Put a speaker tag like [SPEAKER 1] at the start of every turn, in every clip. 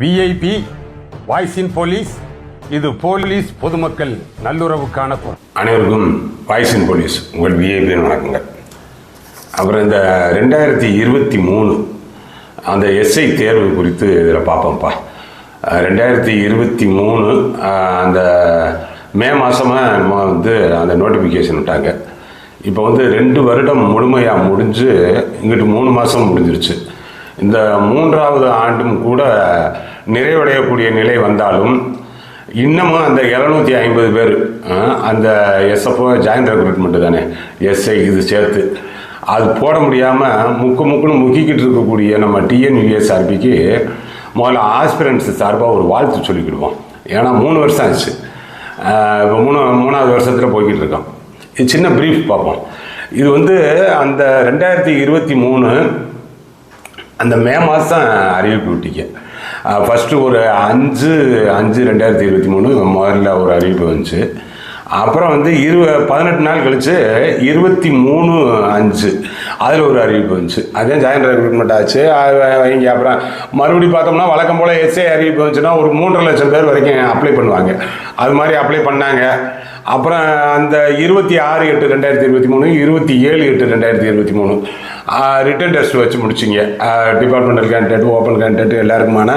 [SPEAKER 1] VIP voice இன் police இது police பொதுமக்கள் நல்லுறவுக்கான குரல்.
[SPEAKER 2] அனைவருக்கும் வாய்ஸின் போலீஸ் உங்கள் விஐபி வணக்கங்கள். அப்புறம் இந்த ரெண்டாயிரத்தி இருபத்தி மூணு அந்த எஸ்ஐ தேர்வு குறித்து இதில் பார்ப்போம்ப்பா. ரெண்டாயிரத்தி இருபத்தி மூணு அந்த மே மாதமாக நம்ம வந்து அந்த நோட்டிஃபிகேஷன் விட்டாங்க. இப்போ வந்து ரெண்டு வருடம் முழுமையாக முடிஞ்சு இங்கிட்டு மூணு மாதம் முடிஞ்சிருச்சு. இந்த மூன்றாவது ஆண்டும் கூட நிறைவடையக்கூடிய நிலை வந்தாலும் இன்னமும் அந்த எழுநூத்தி ஐம்பது பேர் அந்த எஸ்எஃப்ஓ ஜாயிண்ட் ரெக்ரூட்மெண்ட் தானே எஸ்ஐ இது சேர்த்து. அது போட முடியாமல் முக்கு முக்குன்னு முக்கிக்கிட்டு இருக்கக்கூடிய நம்ம டிஎன்யூஎஸ்ஆர்பிக்கு முதல்ல ஆஸ்பிரன்ஸ் சார்பாக ஒரு வாழ்த்து சொல்லிக்கிடுவோம். ஏன்னா மூணு வருஷம் ஆச்சு. இப்போ மூணு மூணாவது வருஷத்தில் போய்கிட்டு இருக்கோம். இது சின்ன ப்ரீஃப் பார்ப்போம். இது வந்து அந்த ரெண்டாயிரத்தி இருபத்தி மூணு அந்த மே மாதம் அறிவிப்பு விட்டிக்க ஃபஸ்ட்டு ஒரு அஞ்சு அஞ்சு ரெண்டாயிரத்தி இருபத்தி மூணு முதல்ல ஒரு அறிவிப்பு வந்துச்சு. அப்புறம் வந்து இரு பதினெட்டு நாள் கழித்து இருபத்தி மூணு அஞ்சு அதில் ஒரு அறிவிப்பு வந்துச்சு. அதே ஜாயின் ரெக்ரூட்மெண்ட் ஆச்சு. இங்கே அப்புறம் மறுபடியும் பார்த்தோம்னா வழக்கம் போல் எஸ்ஏ அறிவிப்பு வந்துச்சுன்னா ஒரு மூன்றரை லட்சம் பேர் வரைக்கும் அப்ளை பண்ணுவாங்க. அது மாதிரி அப்ளை பண்ணாங்க. அப்புறம் அந்த இருபத்தி ஆறு எட்டு ரெண்டாயிரத்தி இருபத்தி மூணு இருபத்தி ஏழு எட்டு ரெண்டாயிரத்தி இருபத்தி மூணு. ரிட்டன் டெஸ்ட் வச்சு முடிச்சிங்க. டிபார்ட்மெண்டல் கேண்டிடேட் ஓப்பன் கேண்டிடேட் எல்லாருக்குமான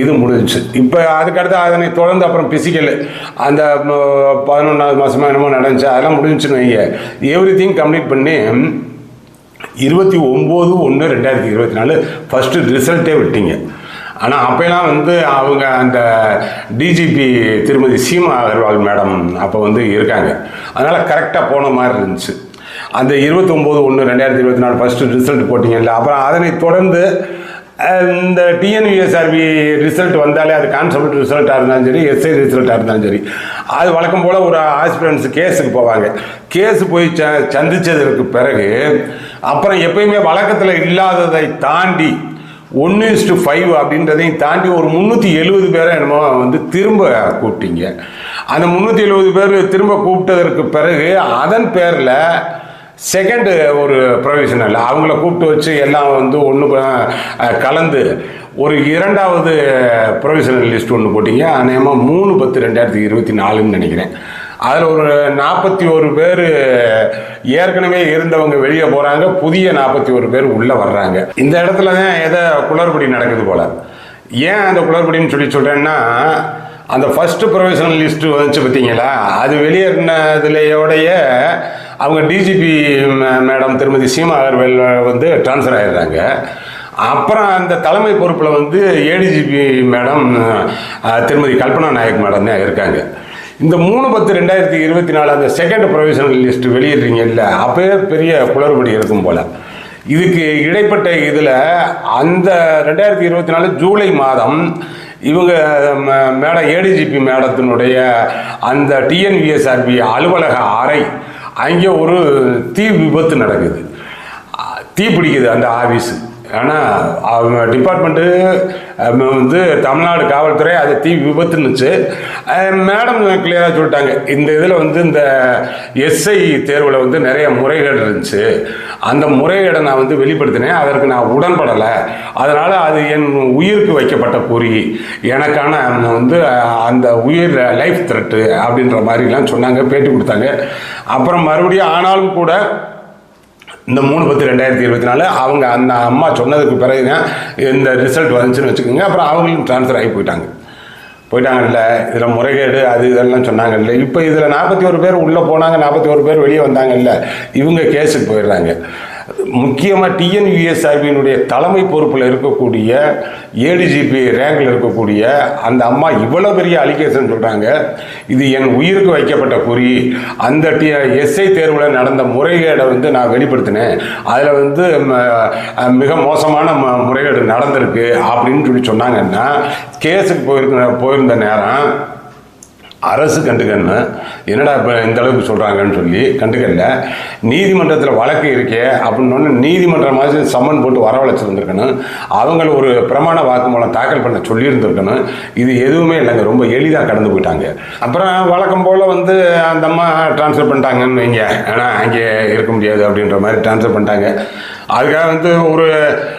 [SPEAKER 2] இது முடிஞ்சிச்சு. இப்போ அதுக்கடுத்து அதனை தொடர்ந்து அப்புறம் பிசிக்கல் அந்த பதினொன்றாவது மாதமாக என்னமோ நடந்துச்சு. அதெல்லாம் முடிஞ்சுன்னு வைங்க. எவ்ரி திங் கம்ப்ளீட் பண்ணி இருபத்தி ஒம்பது ஒன்று ரெண்டாயிரத்தி இருபத்தி நாலு ஃபஸ்ட்டு ரிசல்ட்டே விட்டீங்க. ஆனால் அப்போலாம் வந்து அவங்க அந்த டிஜிபி திருமதி சீமா அகர்வால் மேடம் அப்போ வந்து இருக்காங்க. அதனால் கரெக்டாக போன மாதிரி இருந்துச்சு. அந்த இருபத்தொம்போது ஒன்று ரெண்டாயிரத்தி இருபத்தி நாலு ஃபஸ்ட்டு ரிசல்ட் போட்டிங்கல்ல அப்புறம் அதனை தொடர்ந்து இந்த டிஎன்யூஎஸ்ஆர்பி ரிசல்ட் வந்தாலே அது கான்ஸ்டபிள் ரிசல்ட்டாக இருந்தாலும் சரி எஸ்ஐ ரிசல்ட்டாக இருந்தாலும் சரி அது வழக்கம் போல் ஒரு ஆஸ்பிரன்ஸ் கேஸுக்கு போவாங்க. கேஸ் போய் ச சந்தித்ததற்கு பிறகு அப்புறம் எப்பயுமே வழக்கத்தில் இல்லாததை தாண்டி ஒன்று இஸ்டு ஃபைவ் அப்படின்றதையும் தாண்டி ஒரு முந்நூற்றி எழுபது பேரை என்னமோ வந்து திரும்ப கூப்பிட்டீங்க. அந்த முந்நூற்றி எழுபது பேர் திரும்ப கூப்பிட்டதற்கு பிறகு அதன் பேரில் செகண்டு ஒரு ப்ரொவிஷனல் அவங்கள கூப்பிட்டு வச்சு எல்லாம் வந்து ஒன்று கலந்து ஒரு இரண்டாவது ப்ரொவிஷனல் லிஸ்ட் ஒன்று போட்டிங்க. அநேகமாக மூணு பத்து ரெண்டாயிரத்தி இருபத்தி நாலுன்னு நினைக்கிறேன். அதில் ஒரு நாற்பத்தி ஒரு பேர் ஏற்கனவே இருந்தவங்க வெளியே போகிறாங்க புதிய நாற்பத்தி ஒரு பேர் உள்ளே வர்றாங்க. இந்த இடத்துல தான் எதை குளறுபடி நடக்குது போல். ஏன் அந்த குளறுபடின்னு சொல்லி சொல்கிறேன்னா அந்த ஃபஸ்ட்டு ப்ரொஃபஷனல் லிஸ்ட்டு வந்துச்சு பார்த்தீங்களா அது வெளியேறினதுலையோடைய அவங்க டிஜிபி மேடம் திருமதி சீமா அகர்வேல் வந்து ட்ரான்ஸ்ஃபர் ஆகிடுறாங்க அப்புறம் அந்த தலைமை பொறுப்பில் வந்து ஏடிஜிபி மேடம் திருமதி கல்பனா நாயக் மேடம் தான் இருக்காங்க. இந்த மூணு பத்து ரெண்டாயிரத்தி இருபத்தி நாலு அந்த செகண்ட் ப்ரொவிஷனல் லிஸ்ட் வெளியிடுறீங்கல்ல அப்போயே பெரிய குளறுபடி இருக்கும் போல. இதுக்கு இடைப்பட்ட இதில் அந்த ரெண்டாயிரத்தி இருபத்தி நாலு ஜூலை மாதம் இவங்க மேடம் ஏடிஜிபி மேடத்தினுடைய அந்த டிஎன்விஎஸ்ஆர்பி அலுவலக அறை அங்கே ஒரு தீ விபத்து நடக்குது. தீ பிடிக்குது அந்த ஆஃபீஸு ஆனால் அவங்க டிபார்ட்மெண்ட்டு வந்து தமிழ்நாடு காவல்துறை அது தீ விபத்துன்னுச்சு. மேடம் கிளியராக சொல்லிட்டாங்க. இந்த இதில் வந்து இந்த எஸ்ஐ தேர்வில் வந்து நிறைய முறைகேடு இருந்துச்சு. அந்த முறைகேடை நான் வந்து வெளிப்படுத்தினேன். அதற்கு நான் உடன்படலை. அதனால் அது என் உயிருக்கு வைக்கப்பட்ட பொறி எனக்கான வந்து அந்த உயிர் லைஃப் த்ரெட்டு அப்படின்ற மாதிரிலாம் சொன்னாங்க பேட்டி கொடுத்தாங்க. அப்புறம் மறுபடியும் ஆனாலும் கூட இந்த மூணு பத்து ரெண்டாயிரத்தி இருபத்தி நாலு அவங்க அந்த அம்மா சொன்னதுக்கு பிறகு தான் இந்த ரிசல்ட் வந்துச்சுன்னு வச்சுக்கோங்க. அப்புறம் அவங்களும் ட்ரான்ஸ்ஃபர் ஆகி போயிட்டாங்க. போயிட்டாங்கல்ல இதில் முறைகேடு அது இதெல்லாம் சொன்னாங்கல்ல. இப்போ இதில் நாற்பத்தி ஒரு பேர் உள்ளே போனாங்க நாற்பத்தி ஒரு பேர் வெளியே வந்தாங்கல்ல. இவங்க கேஸுக்கு போயிடுறாங்க. முக்கியமாக டிஎன்யூஎஸ்ஆர்பியினுடைய தலைமை பொறுப்பில் இருக்கக்கூடிய ஏடிஜிபி ரேங்கில் இருக்கக்கூடிய அந்த அம்மா இவ்வளோ பெரிய அலிகேஷன் சொல்கிறாங்க இது என் உயிருக்கு வைக்கப்பட்ட குறி. அந்த டி எஸ்ஐ தேர்வில் நடந்த முறைகேடை வந்து நான் வெளிப்படுத்தினேன். அதில் வந்து மிக மோசமான ம முறைகேடு நடந்திருக்கு அப்படின்னு சொல்லி சொன்னாங்கன்னா கேஸுக்கு போயிருக்க போயிருந்த நேரம் அரசு கண்டுக்கன்னு என்னடா இப்போ இந்த அளவுக்கு சொல்கிறாங்கன்னு சொல்லி கண்டுக்கல நீதிமன்றத்தில் வழக்கு இருக்கே அப்படின்னு நீதிமன்ற மாதிரி சம்மன் போட்டு வரவழைச்சிருந்துருக்கணும். அவங்கள ஒரு பிரமாண வாக்குமூலம் தாக்கல் பண்ண சொல்லியிருந்திருக்கணும். இது எதுவுமே இல்லைங்க ரொம்ப எளிதாக கடந்து போயிட்டாங்க. அப்புறம் வழக்கம் போல் வந்து அந்த அம்மா ட்ரான்ஸ்ஃபர் பண்ணிட்டாங்கன்னு வைங்க. ஏன்னா அங்கே இருக்க முடியாது அப்படின்ற மாதிரி ட்ரான்ஸ்ஃபர் பண்ணிட்டாங்க. அதுக்காக வந்து ஒரு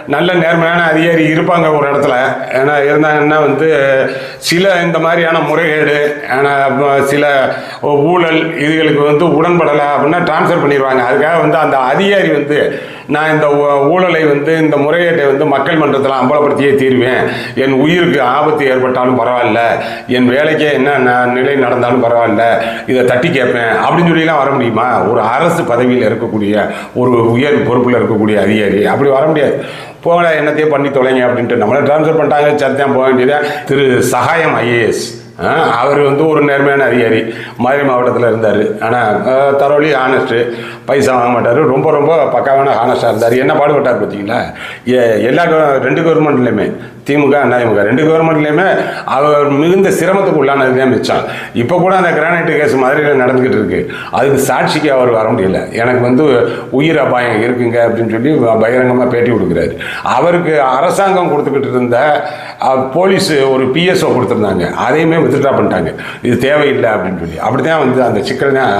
[SPEAKER 2] நல்ல நேர்மையான அதிகாரி இருப்பாங்க ஒரு இடத்துல. ஏன்னா இருந்தாங்கன்னா வந்து சில இந்த மாதிரியான முறைகேடு ஏன்னா சில ஊழல் இதுகளுக்கு வந்து உடன்படலை அப்படின்னா ட்ரான்ஸ்ஃபர் பண்ணிடுவாங்க அதுக்காக வந்து அந்த அதிகாரி வந்து நான் இந்த ஊழலை வந்து இந்த முறைகேட்டை வந்து மக்கள் மன்றத்தில் அம்பலப்படுத்தியே தீருவேன். என் உயிருக்கு ஆபத்து ஏற்பட்டாலும் பரவாயில்ல. என் வேலைக்கே என்ன நிலை நடந்தாலும் பரவாயில்ல. இதை தட்டி கேட்பேன் அப்படின்னு சொல்லிலாம் வர முடியுமா? ஒரு அரசு பதவியில் இருக்கக்கூடிய ஒரு உயர் பொறுப்பில் இருக்கக்கூடிய அதிகாரி. அப்படி வர முடியாது. போகல என்னத்தையே பண்ணி தொலைங்க அப்படின்ட்டு நம்மளை ட்ரான்ஸ்ஃபர் பண்ணிட்டாங்க. சரிதான் போக வேண்டியதா? திரு சகாயம் ஐஏஎஸ். அவர் வந்து ஒரு நேர்மையான அதிகாரி. மதுரை மாவட்டத்தில் இருந்தார். ஆனால் தரோலி ஆனஸ்ட்டு பைசா வாங்க மாட்டார். ரொம்ப ரொம்ப பக்காவான ஆனஸ்டாக இருந்தார். என்ன பாடுபட்டார் பார்த்தீங்களா எல்லா ரெண்டு கவர்மெண்ட்லையுமே திமுக அதிமுக ரெண்டு கவர்மெண்ட்லையுமே அவர் மிகுந்த சிரமத்துக்கு உள்ளானது தான் மிச்சம் இப்போ கூட அந்த கிரானைட் கேஸ் மதுரையில் நடந்துக்கிட்டு இருக்கு. அதுக்கு சாட்சிக்கு அவர் வர முடியல. எனக்கு வந்து உயிர் அபாயம் இருக்குங்க அப்படின்னு சொல்லி பகிரங்கமாக பேட்டி கொடுக்குறாரு. அவருக்கு அரசாங்கம் கொடுத்துக்கிட்டு இருந்த போலீஸ் ஒரு பிஎஸ்ஓ கொடுத்துருந்தாங்க. அதையுமே வித்ட்ரா பண்ணிட்டாங்க. இது தேவையில்லை அப்படின்னு சொல்லி. அப்படி தான் வந்து அந்த சிக்கல் தான்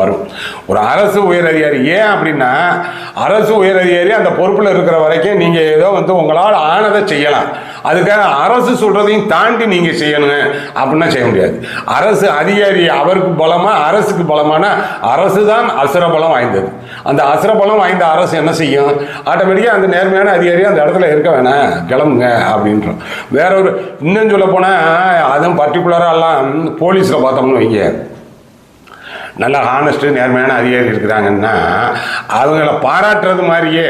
[SPEAKER 2] வரும். ஒரு அரசு உயரதிகாரி ஏன் அப்படின்னா அரசு உயரதிகாரி அந்த பொறுப்பில் இருக்கிற வரைக்கும் நீங்கள் ஏதோ வந்து உங்களால் ஆனதை செய்யலாம். அதுக்காக அரசு சொல்றதையும் தாண்டி நீங்க செய்யணுங்க. அப்படின்னா செய்ய முடியாது. அரசு அதிகாரி அவருக்கு பலமா அரசுக்கு பலமான அரசு தான் அசுர பலம் வாய்ந்தது. அந்த அசுர பலம் வாய்ந்த அரசு என்ன செய்யும்? ஆட்டோமேட்டிக்காக அந்த நேர்மையான அதிகாரி அந்த இடத்துல இருக்க வேணாம். கிளம்புங்க அப்படின்றோம். வேற ஒரு இன்னும் சொல்ல போனா அதுவும் பர்டிகுலராக எல்லாம் போலீஸில் பார்த்தோம்னு வைங்க. நல்ல ஹானஸ்ட்டு நேர்மையான அதிகாரி இருக்கிறாங்கன்னா அவங்கள பாராட்டுறது மாதிரியே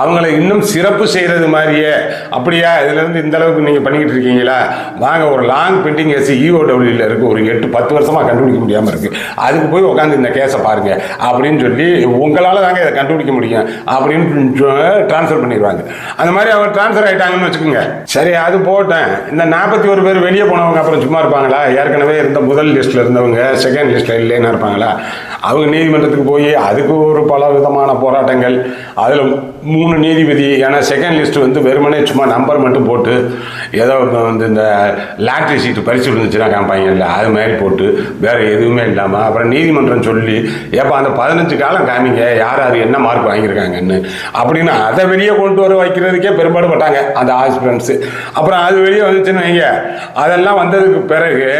[SPEAKER 2] அவங்கள இன்னும் சிறப்பு செய்கிறது மாதிரியே அப்படியா? இதுலேருந்து இந்த அளவுக்கு நீங்கள் பண்ணிக்கிட்டு இருக்கீங்களா? வாங்க ஒரு லாங் பெண்டிங் கேஸ் இஓடபிள்யூவில் இருக்குது ஒரு எட்டு பத்து வருஷமாக கண்டுபிடிக்க முடியாமல் இருக்குது அதுக்கு போய் உட்காந்து இந்த கேஸை பாருங்கள் அப்படின்னு சொல்லி உங்களால் தாங்க இதை கண்டுபிடிக்க முடியும். அப்படின்னு ட்ரான்ஸ்ஃபர் பண்ணிடுவாங்க. அந்த மாதிரி அவங்க ட்ரான்ஸ்ஃபர் ஆகிட்டாங்கன்னு வச்சுக்கோங்க. சரி அது போட்டேன். இந்த நாற்பத்தி ஒரு பேர் வெளியே போனவங்க அப்புறம் சும்மா இருப்பாங்களா? ஏற்கனவே இருந்த முதல் லிஸ்ட்டில் இருந்தவங்க செகண்ட் லிஸ்ட்டில் இல்லைன்னு இருப்பாங்களா? அவங்க நீதிமன்றத்துக்கு போய் அதுக்கு ஒரு பல விதமான போராட்டங்கள். அதில் மூணு நீதிபதி ஏன்னா செகண்ட் லிஸ்ட் வந்து வெறுமனே சும்மா நம்பர் மட்டும் போட்டு ஏதோ வந்து இந்த லாட்ரி சீட்டு பரிசு விழுந்துச்சுன்னா காமிப்பாங்கல்ல அது மாதிரி போட்டு வேறு எதுவுமே இல்லாமல் அப்புறம் நீதிமன்றம் சொல்லி ஏப்பா அந்த பதினஞ்சு காலம் காமிங்க யார் யார் என்ன மார்க் வாங்கியிருக்காங்கன்னு. அப்படின்னு அதை வெளியே கொண்டு வர வைக்கிறதுக்கே பெரும்பாடுபட்டாங்க அந்த ஆஸ்பிரன்ஸு அப்புறம் அது வெளியே வந்துச்சுன்னு வைங்க. அதெல்லாம் வந்ததுக்கு பிறகு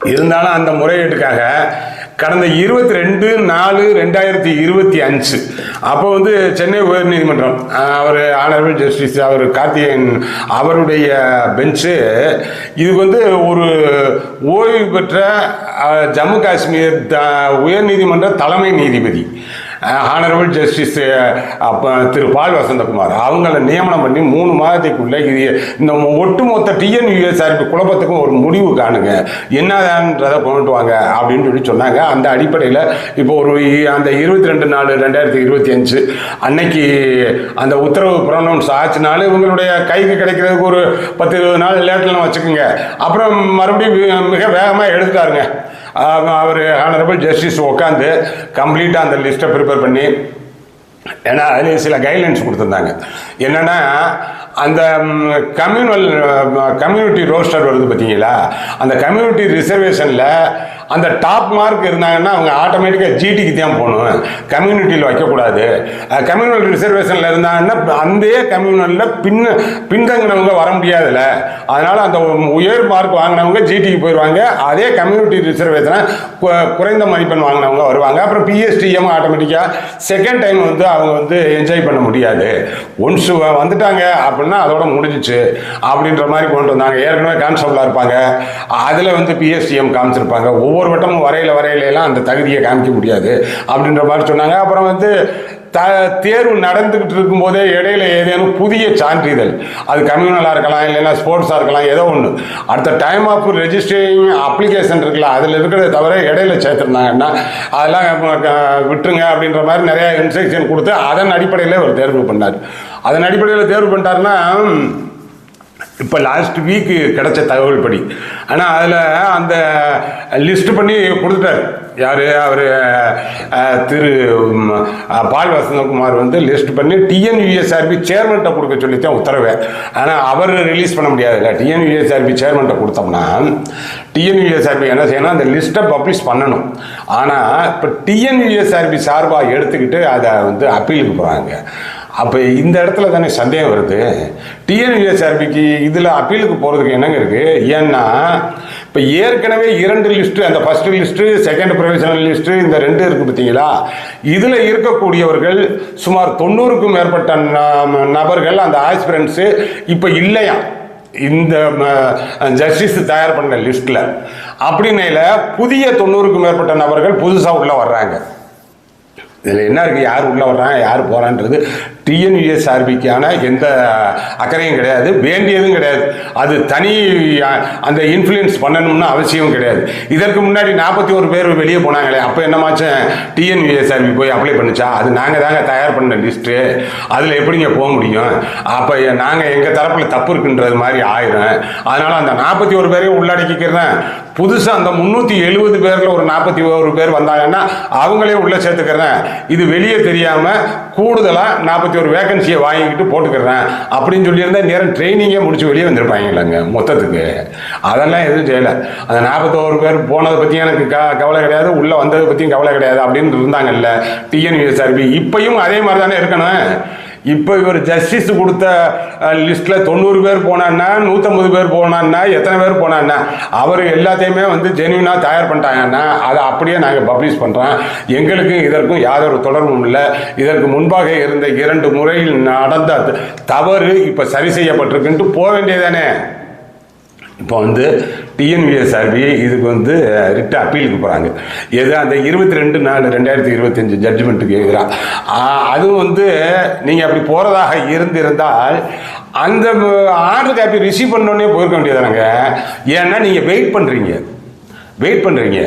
[SPEAKER 2] இருந்தாலும் அந்த முறையீட்டுக்காக கடந்த இருபத்தி ரெண்டு நாலு ரெண்டாயிரத்தி இருபத்தி அஞ்சு அப்போ வந்து சென்னை உயர்நீதிமன்றம் அவர் ஆனரபிள் ஜஸ்டிஸ் அவர் கார்த்திகேயன் அவருடைய பெஞ்சு இது வந்து ஒரு ஓய்வு பெற்ற ஜம்மு காஷ்மீர் த உயர்நீதிமன்ற தலைமை நீதிபதி. ஆனரபிள் ஜஸ்டிஸ் அப்போ திரு பால் வசந்தகுமார் அவங்கள நியமனம் பண்ணி மூணு மாதத்துக்குள்ள இது இந்த ஒட்டுமொத்த டிஎன்யூஎஸ்ஆர்பி குழப்பத்துக்கும் ஒரு முடிவு காணுங்க. என்னதான்றதை கொண்டு வாங்க அப்படின்னு சொல்லி சொன்னாங்க. அந்த அடிப்படையில் இப்போ ஒரு இ- அந்த இருபத்தி ரெண்டு நாலு ரெண்டாயிரத்தி இருபத்தி அஞ்சு அன்னைக்கு அந்த உத்தரவு ப்ரொனவுன்ஸ் ஆச்சுனாலும் இவங்களுடைய கைக்கு கிடைக்கிறதுக்கு ஒரு பத்து இருபது நாள் லேட்டில் வச்சுக்கோங்க. அப்புறம் மறுபடியும் மிக வேகமாக எடுத்துட்டாருங்க. அவர் ஆனரபிள் ஜஸ்டிஸ் உட்காந்து கம்ப்ளீட்டாக அந்த லிஸ்ட்டை ப்ரிப்பேர் பண்ணி ஏன்னா அதில் சில கைட்லைன்ஸ் கொடுத்துருந்தாங்க. என்னென்னா அந்த கம்யூனல் கம்யூனிட்டி ரோஸ்டர் வருது பார்த்தீங்களா அந்த கம்யூனிட்டி ரிசர்வேஷனில் அந்த டாப் மார்க் இருந்தாங்கன்னா அவங்க ஆட்டோமேட்டிக்காக ஜிடிக்கு தான் போகணும். கம்யூனிட்டியில் வைக்கக்கூடாது. கம்யூனல் ரிசர்வேஷனில் இருந்தாங்கன்னா அந்த கம்யூனலில் பின் பின்தங்கினவங்க வர முடியாதுல்ல. அதனால் அந்த உயர் மார்க் வாங்கினவங்க ஜிடிக்கு போயிடுவாங்க அதே கம்யூனிட்டி ரிசர்வேஷனை குறைந்த மதிப்பெண் வாங்கினவங்க வருவாங்க. அப்புறம் பிஎஸ்டிஎம் ஆட்டோமேட்டிக்காக செகண்ட் டைம் வந்து அவங்க வந்து என்ஜாய் பண்ண முடியாது. ஒன்ஸ் வந்துட்டாங்க அப்படின்னு அதோட முடிஞ்சிச்சு அப்படின்ற மாதிரி கொண்டு வந்தாங்க. ஏற்கனவே கான்ஸ்டபிளாக இருப்பாங்க. அதில் வந்து பிஎஸ்டிஎம் காமிச்சிருப்பாங்க. ஒவ்வொரு வட்டமும் வரையில வரையிலாம் அந்த தகுதியை காமிக்க முடியாது அப்படின்ற மாதிரி சொன்னாங்க. அப்புறம் வந்து த தேர்வு நடந்துக்கிட்டு இருக்கும்போதே இடையில ஏதேனும் புதிய சான்றிதழ். அது கம்யூனலாக இருக்கலாம் இல்லைன்னா ஸ்போர்ட்ஸாக இருக்கலாம் ஏதோ ஒன்று அடுத்த டைம் ஆஃப் ரெஜிஸ்ட்ரேஷன் அப்ளிகேஷன் இருக்குல்ல அதில் இருக்கிறத தவிர இடையில சேர்த்துருந்தாங்கன்னா அதெல்லாம் விட்டுருங்க அப்படின்ற மாதிரி நிறைய இன்ஸ்ட்ரக்ஷன் கொடுத்து அதன் அடிப்படையில் ஒரு தேர்வு பண்ணார் அதன் அடிப்படையில் தேர்வு பண்ணிட்டாருன்னா இப்போ லாஸ்ட் வீக்கு கிடைச்ச தகவல் படி ஆனால் அதில் அந்த லிஸ்ட் பண்ணி கொடுத்துட்டார். யார்? அவர் திரு பால் வசந்தகுமார் வந்து லிஸ்ட் பண்ணி டிஎன்யூஎஸ்ஆர்பி சேர்மன்ட்ட கொடுக்க சொல்லித்தான் உத்தரவு. ஆனால் அவர் ரிலீஸ் பண்ண முடியாதுல்ல டிஎன்யூஎஸ்ஆர்பி சேர்மன்ட்ட கொடுத்தோம்னா டிஎன்யூஎஸ்ஆர்பி என்ன செய்யணும்? அந்த லிஸ்ட்டை பப்ளிஷ் பண்ணணும். ஆனால் இப்போ டிஎன்யூஎஸ்ஆர்பி சார்பாக எடுத்துக்கிட்டு அதை வந்து அப்பீலுக்கு போகிறாங்க அப்போ இந்த இடத்துல தானே சந்தேகம் வருது. டிஎன்யூஎஸ்ஆர்பிக்கு இதில் அப்பீலுக்கு போகிறதுக்கு என்னங்க இருக்குது ஏன்னா இப்போ ஏற்கனவே இரண்டு லிஸ்ட்டு அந்த first list second provisional list இந்த ரெண்டு இருக்குது பார்த்தீங்களா இதில் இருக்கக்கூடியவர்கள் சுமார் தொண்ணூறுக்கும் மேற்பட்ட ந- நபர்கள் அந்த ஆஸ்பிரன்ஸு இப்போ இல்லையா? இந்த ஜஸ்டிஸ் தயார் பண்ண லிஸ்ட்டில் அப்படின்னையில் புதிய தொண்ணூறுக்கும் மேற்பட்ட நபர்கள் புதுசாக உள்ளே வர்றாங்க. இதில் என்ன இருக்குது யார் உள்ளே வர்றாங்க? யார் போகிறான்றது டிஎன்யூஎஸ்ஆர்பிக்கான எந்த அக்கறையும் கிடையாது வேண்டியதும் கிடையாது. அது தனி அந்த இன்ஃப்ளூயன்ஸ் பண்ணணும்னு அவசியம் கிடையாது. இதற்கு முன்னாடி நாற்பத்தி ஒரு பேர் வெளியே போனாங்களே அப்போ என்னமாச்சும் டிஎன்யூஎஸ்ஆர்பி போய் அப்ளை பண்ணிச்சா? அது நாங்கள் தாங்க தயார் பண்ண லிஸ்ட்டு அதில் எப்படிங்க போக முடியும்? அப்போ நாங்கள் எங்கள் தரப்பில் தப்பு இருக்குன்றது மாதிரி ஆயிரும். அதனால் அந்த நாற்பத்தி ஒரு பேரையும் உள்ளடக்கிக்கிறேன். புதுசாக அந்த முந்நூற்றி எழுபது பேரில் ஒரு நாற்பத்தி ஒரு பேர் வந்தாங்கன்னா அவங்களே உள்ளே சேர்த்துக்கிறேன். இது வெளியே தெரியாமல் கூடுதலாக நாற்பத்தி ஒரு வேகன்சியை வாங்கிக்கிட்டு போட்டுக்கிறேன் அப்படின்னு சொல்லியிருந்தா நேரம் ட்ரைனிங்கே முடிச்சு வெளியே வந்திருப்பாங்க மொத்தத்துக்கு. அதெல்லாம் எதுவும் செய்யலை. அந்த நாற்பத்தோரு பேர் போனதை பற்றி எனக்கு க கவலை கிடையாது உள்ளே வந்ததை பற்றியும் கவலை கிடையாது அப்படின்னு இருந்தாங்கல்ல டிஎன்யூஎஸ்ஆர்பி இப்பையும் அதே மாதிரி தானே இருக்கணும். இப்போ இவர் ஜஸ்டிஸ் கொடுத்த லிஸ்ட்டில் தொண்ணூறு பேர் போனான்னா நூற்றம்பது பேர் போனான்னா எத்தனை பேர் போனான்னா அவர் எல்லாத்தையுமே வந்து ஜெனுவினாக தயார் பண்ணிட்டாங்கன்னா அதை அப்படியே நாங்கள் பப்ளிஷ் பண்ணுறோம் எங்களுக்கும் இதற்கும் யாதொரு தொடர்பும் இல்லை. இதற்கு முன்பாக இருந்த இரண்டு முறையில் நடந்த தவறு இப்போ சரி செய்யப்பட்டிருக்குன்ட்டு போக வேண்டியதானே இப்போ வந்து டிஎன்விஎஸ்ஆர்பி இதுக்கு வந்து ரிட் அப்பீலுக்கு போகிறாங்க எது? அந்த இருபத்தி ரெண்டு நாலு ரெண்டாயிரத்தி இருபத்தஞ்சு ஜட்ஜ்மெண்ட்டுக்கு எதிராக அதுவும் வந்து நீங்கள் அப்படி போகிறதாக இருந்திருந்தால் அந்த ஆர்டர் காப்பி ரிசீவ் பண்ணோடனே போயிருக்க வேண்டியதானங்க ஏன்னா நீங்கள் வெயிட் பண்ணுறீங்க வெயிட் பண்ணுறீங்க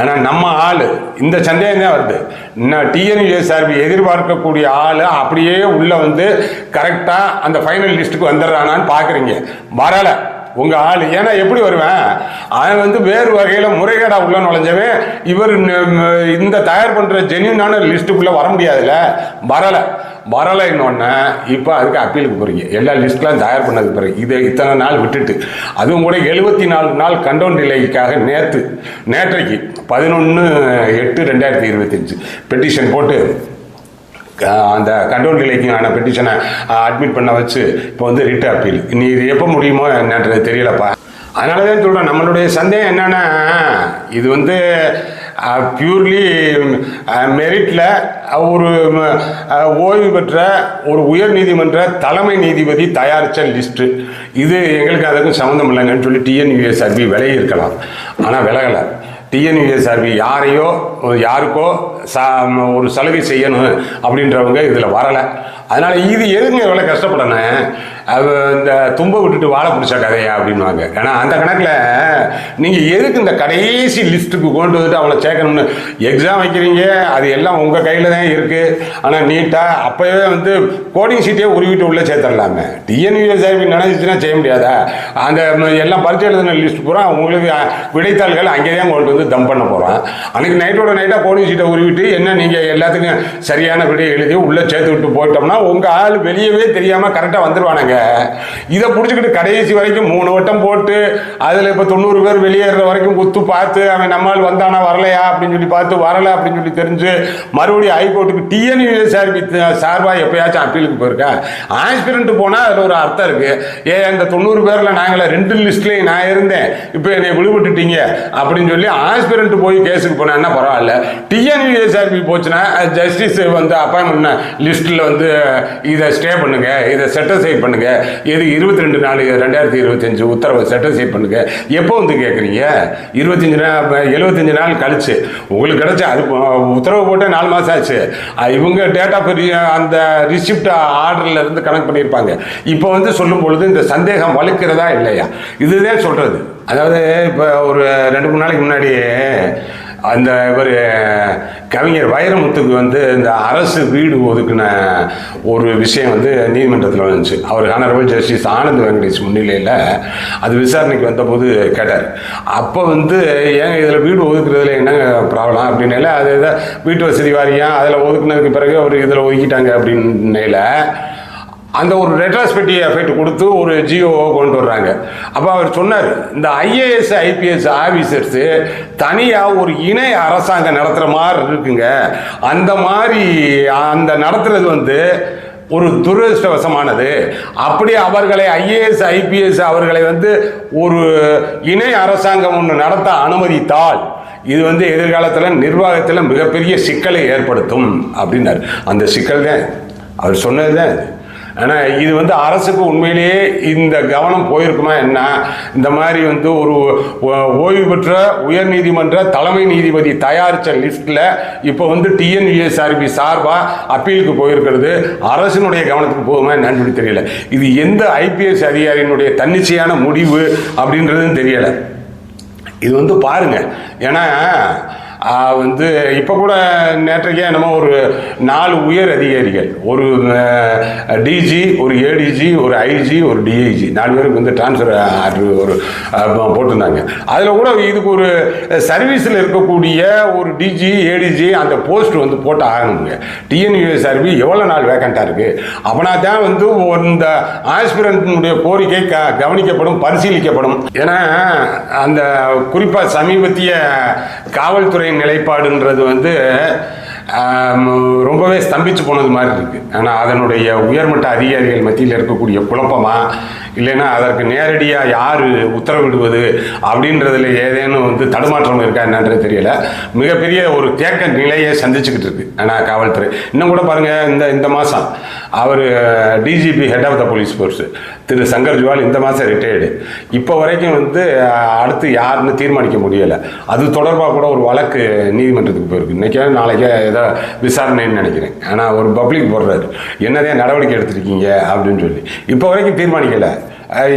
[SPEAKER 2] ஆனால் நம்ம ஆள் இந்த சந்தேகம் தான் வருது. இன்னும் டிஎன்யூஎஸ்ஆர்பி எதிர்பார்க்கக்கூடிய ஆள் அப்படியே உள்ளே வந்து கரெக்டாக அந்த ஃபைனல் லிஸ்ட்டுக்கு வந்துடுறானான்னு பார்க்குறீங்க வரலை. உங்கள் ஆள். ஏன்னா எப்படி வருவேன்? அவன் வந்து வேறு வகையில் முறைகேடாக உள்ள நுழைஞ்சவன் இவர் இந்த தயார் பண்ணுற ஜென்யூனான லிஸ்ட்டுக்குள்ளே வர முடியாதுல்ல? வரலை. வரலைன்னொன்னே இப்போ அதுக்கு அப்பீலுக்கு போகிறீங்க எல்லா லிஸ்ட்லாம் தயார் பண்ணதுக்கு பிறகு. இதை இத்தனை நாள் விட்டுட்டு. அதுவும் கூட எழுபத்தி நாலு நாள் கண்டோன் நிலைக்காக நேற்று நேற்றைக்கு பதினொன்று எட்டு ரெண்டாயிரத்தி இருபத்தஞ்சு பெட்டிஷன் போட்டு அந்த கண்ட்ரோல் நிலைக்கான பெட்டிஷனை அட்மிட் பண்ண வச்சு இப்போ வந்து ரிட் அப்பீல் நீ இது எப்போ முடியுமோ என்னன்றது தெரியலப்பா. அதனால தான் சொல்கிறேன் நம்மளுடைய சந்தேகம் என்னென்னா இது வந்து பியூர்லி மெரிட்டில் ஒரு ஓய்வு பெற்ற ஒரு உயர் நீதிமன்ற தலைமை நீதிபதி தயாரித்த லிஸ்ட்டு இது எங்களுக்கு அதுக்கும் சம்மந்தம் இல்லைங்கன்னு சொல்லி டிஎன்யூஎஸ்ஆர்பி விலகி இருக்கலாம். ஆனால் விலகலை. டிஎன்யூஎஸ்ஆர்பி யாரையோ யாருக்கோ சா ஒரு சலுகை செய்யணும் அப்படின்றவங்க இதில் வரலை. அதனால் இது எதுங்க எவ்வளோ கஷ்டப்படணும்? அது இந்த தும்ப விட்டுட்டு வாழை பிடிச்ச கதையா அப்படின்வாங்க ஏன்னா அந்த கணக்கில் நீங்கள் எதுக்கு இந்த கடைசி லிஸ்ட்டுக்கு கொண்டு வந்துட்டு அவளை சேர்க்கணும்னு எக்ஸாம் வைக்கிறீங்க? அது எல்லாம் உங்கள் கையில் தான் இருக்குது ஆனால் நீட்டாக அப்போவே வந்து கோடிங் சீட்டே உருவிட்டு உள்ளே சேர்த்துடலாமே டிஎன்யூஎஸ்ஆர்பி நினைச்சிச்சுன்னா செய்ய முடியாதா? அந்த எல்லாம் பரிச்சை எழுதின லிஸ்ட் பூரா உங்களுக்கு விடைத்தாள்கள் அங்கே தான் கொண்டு வந்து தம் பண்ண போகிறோம் அன்னைக்கு நைட்டோட நைட்டாக போலீஸ் சீட்டை உருவிட்டு என்ன நீங்கள் எல்லாத்துக்கும் சரியான விடை எழுதி உள்ளே சேர்த்து விட்டு போயிட்டோம்னா உங்கள் ஆள் வெளியவே தெரியாமல் கரெக்டாக வந்துடுவானுங்க இதை பிடிச்சிக்கிட்டு கடைசி வரைக்கும் மூணு வட்டம் போட்டு அதில் இப்போ தொண்ணூறு பேர் வெளியேற வரைக்கும் குத்து பார்த்து அவன் நம்மால் வந்தானா வரலையா? அப்படின்னு சொல்லி பார்த்து வரலை அப்படின்னு சொல்லி தெரிஞ்சு மறுபடியும் ஹைகோர்ட்டுக்கு டிஎன்யூஎஸ்ஆர்பி சார்பாக எப்போயாச்சும் அப்பீலுக்கு போயிருக்கேன் ஆஸ்பிரண்ட் போனால் அதில் ஒரு அர்த்தம் இருக்குது ஏ இந்த தொண்ணூறு பேரில் நாங்களே ரெண்டு லிஸ்ட்லேயும் நான் இருந்தேன். இப்போ என்னை விடுபட்டுட்டீங்க அப்படின்னு சொல்லி ஆஸ்பிரண்ட் போய் கேஸுக்கு போனேன்னா பரவாயில்ல? டிஎன்யூஎஸ்ஆர்பி போச்சுன்னா ஜஸ்டிஸ் வந்து அப்பாயின்மெண்ட் லிஸ்ட்டில் வந்து இதை ஸ்டே பண்ணுங்க இதை செட்டிஸ்ஃபை பண்ணுங்க. இது இருபத்தி ரெண்டு நாலு ரெண்டாயிரத்தி இருபத்தஞ்சு உத்தரவை செட்டிஸ்ஃபை பண்ணுங்க. எப்போ வந்து கேட்குறீங்க இருபத்தஞ்சு நாள் எழுபத்தஞ்சு நாள் கழிச்சு. உங்களுக்கு கிடைச்ச அது உத்தரவு போட்டு நாலு மாதம் ஆச்சு. இவங்க டேட் ஆஃப் அந்த ரிசிப்ட் ஆர்டர்ல இருந்து கணக்கு பண்ணியிருப்பாங்க. இப்போ வந்து சொல்லும் பொழுது இந்த சந்தேகம் வலுக்கிறதா இல்லையா? இதுதான் சொல்றது. அதாவது இப்போ ஒரு ரெண்டு மூணு நாளைக்கு முன்னாடி அந்த இவர் கவிஞர் வைரமுத்துக்கு வந்து இந்த அரசு வீடு ஒதுக்கின ஒரு விஷயம் வந்து நீதிமன்றத்தில் வந்துச்சு அவர் ஹானரபிள் ஜஸ்டிஸ் ஆனந்த் வெங்கடேஷ் முன்னிலையில் அது விசாரணைக்கு வந்தபோது கேட்டார். அப்போ வந்து ஏங்க இதில் வீடு ஒதுக்குறதுல என்னங்க ப்ராப்ளம்? அப்படின்னால அது வீட்டு வசதி வாரியம் அதில் ஒதுக்குனதுக்கு பிறகு அவர் இதில் ஒதுக்கிட்டாங்க. அப்படின்னால அந்த ஒரு ரெட்ராஸ்பெக்டி எஃபெக்ட் கொடுத்து ஒரு ஜியோவை கொண்டு வர்றாங்க. அப்போ அவர் சொன்னார் இந்த ஐஏஎஸ் ஐபிஎஸ் ஆஃபீஸர்ஸு தனியாக ஒரு இணை அரசாங்கம் நடத்துகிற மாதிரி இருக்குங்க. அந்த மாதிரி அந்த நடத்துறது வந்து ஒரு துரதிருஷ்டவசமானது. அப்படி அவர்களை ஐஏஎஸ் ஐபிஎஸ் அவர்களை வந்து ஒரு இணை அரசாங்கம் ஒன்று நடத்த அனுமதித்தால் இது வந்து எதிர்காலத்தில் நிர்வாகத்தில் மிகப்பெரிய சிக்கலை ஏற்படுத்தும் அப்படின்னாரு. அந்த சிக்கல் தான் அவர் சொன்னது தான் ஆனால் இது வந்து அரசுக்கு உண்மையிலேயே இந்த கவனம் போயிருக்குமா என்ன? இந்த மாதிரி வந்து ஒரு ஓ- ஓய்வு பெற்ற உயர் நீதிமன்ற தலைமை நீதிபதி தயாரித்த லிஸ்ட்டில் இப்போ வந்து டிஎன்விஎஸ்ஆர்பி சார்பாக அப்பீலுக்கு போயிருக்கிறது. அரசினுடைய கவனத்துக்கு போகுமா என்னன்னு சொல்லி தெரியல. இது எந்த ஐபிஎஸ் அதிகாரியினுடைய தன்னிச்சையான முடிவு அப்படின்றதும் தெரியலை. இது வந்து பாருங்கள் ஏன்னா வந்து இப்போ கூட நேற்றைக்கே என்னமோ ஒரு நாலு உயர் அதிகாரிகள் ஒரு டிஜி ஒரு ஏடிஜி ஒரு ஐஜி ஒரு டிஐஜி நாலு பேருக்கு வந்து ட்ரான்ஸ்ஃபர் ஆர்டர் ஒரு போட்டிருந்தாங்க. அதில் கூட இதுக்கு ஒரு சர்வீஸில் இருக்கக்கூடிய ஒரு டிஜி ஏடிஜி அந்த போஸ்ட் வந்து போட்டு ஆகணுங்க டிஎன்யூஎஸ்ஆர்பி எவ்வளோ நாள் வேக்கண்ட்டாக இருக்குது அப்படின்னா தான் வந்து இந்த ஆஸ்பிரண்ட்னுடைய கோரிக்கை க கவனிக்கப்படும் பரிசீலிக்கப்படும். ஏன்னா அந்த குறிப்பாக சமீபத்திய காவல்துறை நிலைப்பாடுன்றது வந்து ரொம்பவே ஸ்தம்பிச்சு போனது மாதிரி இருக்குது ஆனால் அதனுடைய உயர்மட்ட அதிகாரிகள் மத்தியில் இருக்கக்கூடிய குழப்பமாக இல்லைன்னா அதற்கு நேரடியாக யார் உத்தரவிடுவது அப்படின்றதுல ஏதேனும் வந்து தடுமாற்றம் இருக்கா என்னன்றது தெரியல. மிகப்பெரிய ஒரு தேக்க நிலையை சந்திச்சுக்கிட்டு இருக்கு ஆனால் காவல்துறை. இன்னும் கூட பாருங்க இந்த இந்த மாதம் அவர் DGP head of the police force Thiru Shankar Jiwal இந்த மாதம் ரிட்டையர்டு இப்போ வரைக்கும் வந்து அடுத்து யாருன்னு தீர்மானிக்க முடியலை. அது தொடர்பாக கூட ஒரு வழக்கு நீதிமன்றத்துக்கு போயிருக்கு. இன்றைக்கே நாளைக்கே ஏதோ விசாரணைன்னு நினைக்கிறேன். ஆனால் ஒரு பப்ளிக் போடுறாரு. என்னதே நடவடிக்கை எடுத்திருக்கீங்க அப்படின்னு சொல்லி. இப்போ வரைக்கும் தீர்மானிக்கலை.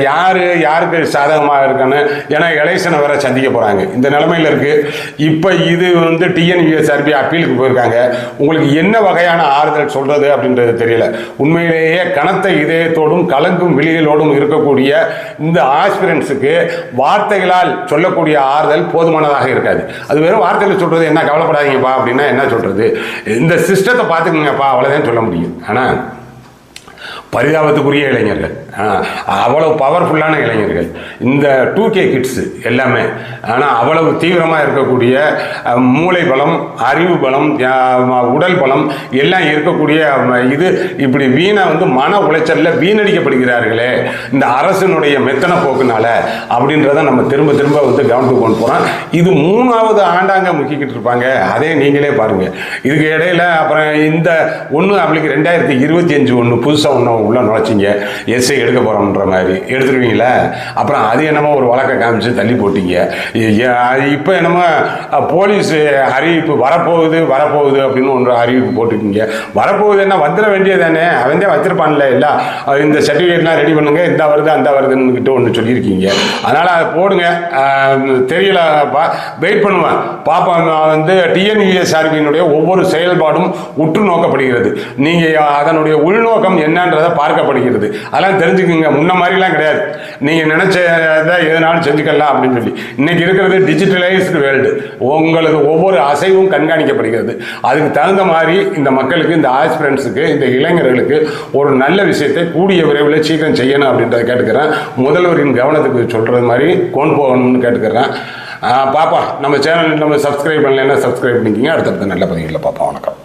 [SPEAKER 2] யார் யாருக்கு சாதகமாக இருக்குன்னு ஏன்னா எலெக்ஷனை வேற சந்திக்க போகிறாங்க இந்த நிலமையில இருக்குது இப்போ இது வந்து டிஎன்யூஎஸ்ஆர்பி அப்பீலுக்கு போயிருக்காங்க. உங்களுக்கு என்ன வகையான ஆறுதல் சொல்கிறது அப்படின்றது தெரியல. உண்மையிலேயே கனத்த இதயத்தோடும் கலங்கும் விழிகளோடும் இருக்கக்கூடிய இந்த ஆஸ்பிரன்ஸுக்கு வார்த்தைகளால் சொல்லக்கூடிய ஆறுதல் போதுமானதாக இருக்காது. அது வெறும் வார்த்தைகள் சொல்கிறது என்ன கவலைப்படாதீங்கப்பா அப்படின்னா என்ன சொல்கிறது இந்த சிஸ்டத்தை பார்த்துக்குங்கப்பா அவ்வளோதான் சொல்ல முடியும். ஆனால் பரிதாபத்துக்குரிய இளைஞர்கள். அவ்வளவு பவர்ஃபுல்லான இளைஞர்கள். இந்த டூ கே கிட்ஸு எல்லாமே ஆனால் அவ்வளவு தீவிரமாக இருக்கக்கூடிய மூளை பலம் அறிவு பலம் உடல் பலம் எல்லாம் இருக்கக்கூடிய இது இப்படி வீணை வந்து மன உளைச்சலில் வீணடிக்கப்படுகிறார்களே இந்த அரசினுடைய மெத்தனை போக்குனால அப்படின்றத நம்ம திரும்ப திரும்ப வந்து கவனத்துக்கு கொண்டு போகிறோம் இது மூணாவது ஆண்டாங்க முக்கிக்கிட்டு இருப்பாங்க. அதே நீங்களே பாருங்கள் இதுக்கு இடையில அப்புறம் இந்த ஒன்று அவளுக்கு ரெண்டாயிரத்தி இருபத்தி அஞ்சு ஒன்று புதுசாக ஒன்று உள்ளே நுழைச்சிங்க. எஸ்ஐ எடுக்க போகிறோம்ன்ற மாதிரி. எடுத்துருவீங்களே? அப்புறம் அது என்னமோ ஒரு வழக்கை காமிச்சு தள்ளி போட்டீங்க. இப்போ என்னமோ போலீஸ் அறிவிப்பு வரப்போகுது வரப்போகுது அப்படின்னு ஒன்று அறிவிப்பு போட்டிருக்கீங்க. வரப்போகுது என்ன வந்துட வேண்டியதானே அவன் தான் வச்சிருப்பான்ல இல்லை இந்த சர்டிஃபிகேட்லாம் ரெடி பண்ணுங்க இந்த வருது அந்த வருதுன்னு கிட்ட ஒன்று சொல்லியிருக்கீங்க. அதனால் அதை போடுங்க. தெரியல பா வெயிட் பண்ணுவேன். பாப்பா நான் வந்து டிஎன்யூஎஸ்ஆர்பியினுடைய ஒவ்வொரு செயல்பாடும் உற்று நோக்கப்படுகிறது நீங்கள் அதனுடைய உள்நோக்கம் என்னன்றதை பார்க்கப்படுகிறது. அதெல்லாம் தெரிஞ்சுக்கோங்க. முன்ன மாதிரிலாம் கிடையாது. நீங்கள் நினச்சதை எதனாலும் செஞ்சுக்கலாம் அப்படின்னு சொல்லி. இன்னைக்கு இருக்கிறது டிஜிட்டலைஸ்டு வேர்ல்டு உங்களது ஒவ்வொரு அசைவும் கண்காணிக்கப்படுகிறது. அதுக்கு தகுந்த மாதிரி இந்த மக்களுக்கு இந்த ஆஸ்பிரண்ட்ஸுக்கு இந்த இளைஞர்களுக்கு ஒரு நல்ல விஷயத்தை கூடிய விரைவில் சீக்கிரம் செய்யணும் அப்படின்றத கேட்டுக்கிறேன். முதல்வரின் கவனத்துக்கு சொல்கிறது மாதிரி கொண்டு போகணும்னு கேட்டுக்கிறேன். பாப்பா நம்ம சேனல் நம்ம சப்ஸ்கிரைப் பண்ணலைன்னா சப்ஸ்கிரைப் பண்ணிக்கிங்க. அடுத்தடுத்த நல்ல பதிவுகளில் பார்ப்போம் வணக்கம்.